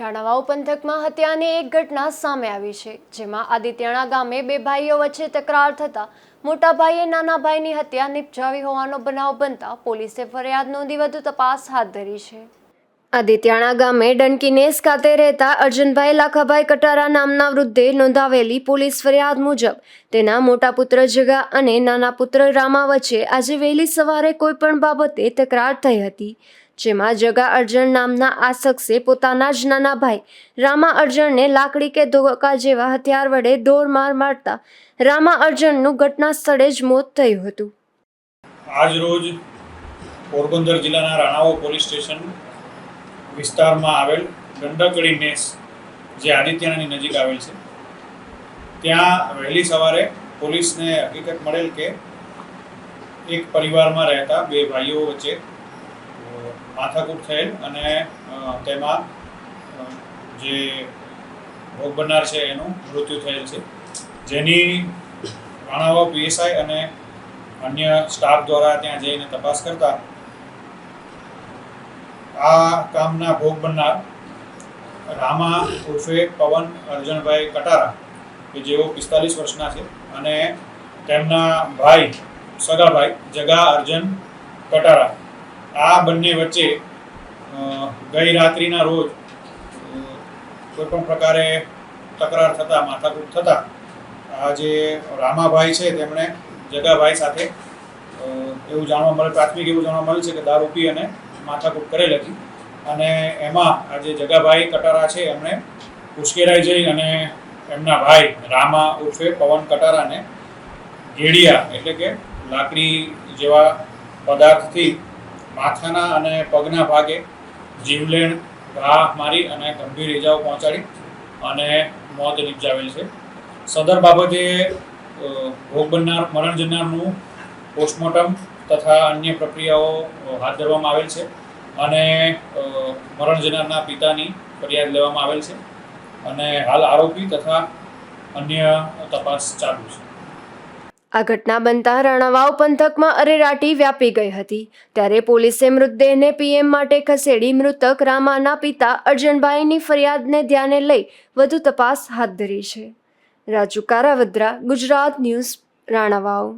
ઢાણાવાવ પંથકમાં હત્યાની એક ઘટના સામે આવી છે, જેમાં આદિત્યણા ગામે બે ભાઈઓ વચ્ચે તકરાર થતા મોટા ભાઈએ નાના ભાઈની હત્યા નિપજાવી હોવાનો બનાવ બનતા પોલીસે ફરિયાદ નોંધી વધુ તપાસ હાથ ધરી છે. આદિત્યાણા ગામે ડંકીનેસ ખાતે રહેતા અર્જુનભાઈ લાખાભાઈ કટારા નામના વૃદ્ધે નોંધાવેલી પોલીસ ફરિયાદ મુજબ તેના મોટા પુત્ર જગા અને નાના પુત્ર રામા વચ્ચે આજે વહેલી સવારે કોઈપણ બાબતે તકરાર થઈ હતી, જેમાં જગા અર્જણ નામના આ શખ્સે પોતાના જ નાના ભાઈ રામા અર્જણને લાકડી કે ધોકા જેવા હથિયાર વડે દોર માર મારતા રામા અર્જણનું ઘટના સ્થળે જ મોત થયું હતું. આજ રોજ પોરબંદર જિલ્લાના રાણાવો પોલીસ સ્ટેશન વિસ્તારમાં આવેલ ગંડકડી નેસ, જે આદિત્યનાની નજીક આવેલ છે. ત્યાં વહેલી સવારે પોલીસને હકીકત મળેલ કે એક પરિવારમાં રહેતા બે ભાઈઓ વચ્ચે માથાકૂટ થયેલ અને તેમાં જે ભોગ બનનાર છે એનું મૃત્યુ થયેલ છે. જેની રાણાવા પીએસઆઈ અને અન્ય સ્ટાફ દ્વારા ત્યાં જઈને તપાસ કરતા આ કામના ભોગ બનનાર રામા ઉર્ફે પવન અર્જુનભાઈ કટારા, કે જેઓ પિસ્તાલીસ વર્ષના છે, અને તેમના ભાઈ, સગાભાઈ, જગા અર્જન કટારા. આ બંને વચ્ચે ગઈ રાત્રિના રોજ કોઈપણ કોઈ પણ પ્રકારે તકરાર થતાં, માથાકૂટ થતાં, આ જે રામાભાઈ છે, તેમણે જગાભાઈ સાથે એવું જાણવા મળે, પ્રાથમિક એવું જાણવા મળે છે કે દારૂ પી અને માથાકૂટ કરેલ હતી. અને એમાં આ જે જગાભાઈ કટારા છે, એમણે ઉશ્કેરાઈ જઈ અને એમના ભાઈ રામા ઉર્ફે પવન કટારાને ઘેડિયા એટલે કે લાકડી જેવા પદાર્થથી માથાના અને પગના ભાગે જીવલેણ ઘા મારી અને ગંભીર ઇજાઓ પહોંચાડી અને મોત નિપજાવેલ છે. સદર બાબતે ભોગ બનનાર, મરણ જનારનું પોસ્ટમોર્ટમ તથા અન્ય પ્રક્રિયાઓ હાથ ધરવામાં આવેલ છે અને મરણ જનારના પિતાની ફરિયાદ લેવામાં આવેલ છે અને હાલ આરોપી તથા અન્ય તપાસ ચાલુ છે. આ ઘટના બનતા રાણાવાવ પંથકમાં અરેરાટી વ્યાપી ગઈ હતી. ત્યારે પોલીસે મૃતદેહને પીએમ માટે ખસેડી મૃતક રામાના પિતા અર્જનભાઈની ફરિયાદને ધ્યાને લઈ વધુ તપાસ હાથ ધરી છે. રાજુ કારાવદ્રા, ગુજરાત ન્યૂઝ, રાણાવાવ.